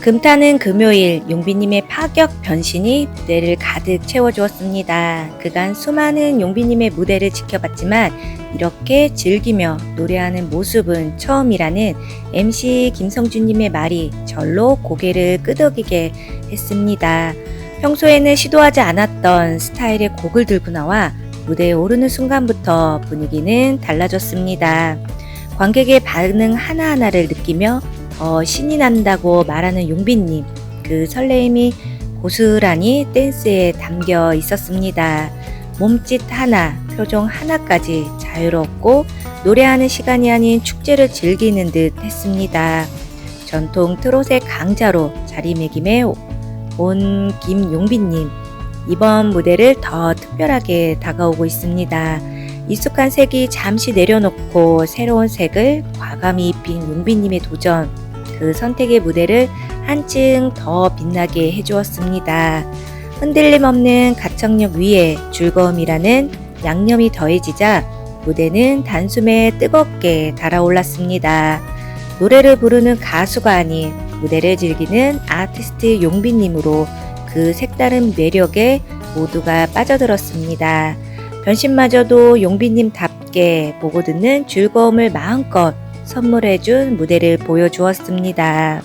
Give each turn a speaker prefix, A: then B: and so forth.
A: 금타는 금요일 용비님의 파격 변신이 무대를 가득 채워주었습니다. 그간 수많은 용비님의 무대를 지켜봤지만 이렇게 즐기며 노래하는 모습은 처음이라는 MC 김성준님의 말이 절로 고개를 끄덕이게 했습니다. 평소에는 시도하지 않았던 스타일의 곡을 들고 나와 무대에 오르는 순간부터 분위기는 달라졌습니다. 관객의 반응 하나하나를 느끼며 더 신이 난다고 말하는 용빈님. 그 설레임이 고스란히 댄스에 담겨 있었습니다. 몸짓 하나, 표정 하나까지 자유롭고 노래하는 시간이 아닌 축제를 즐기는 듯 했습니다. 전통 트롯의 강자로 자리매김에 온 김용빈님. 이번 무대를 더 특별하게 다가오고 있습니다. 익숙한 색이 잠시 내려놓고 새로운 색을 과감히 입힌 용빈님의 도전. 그 선택의 무대를 한층 더 빛나게 해주었습니다. 흔들림 없는 가창력 위에 즐거움이라는 양념이 더해지자 무대는 단숨에 뜨겁게 달아올랐습니다. 노래를 부르는 가수가 아닌 무대를 즐기는 아티스트 용빈님으로 그 색다른 매력에 모두가 빠져들었습니다. 변신마저도 용빈님답게 보고 듣는 즐거움을 마음껏 선물해준 무대를 보여주었습니다.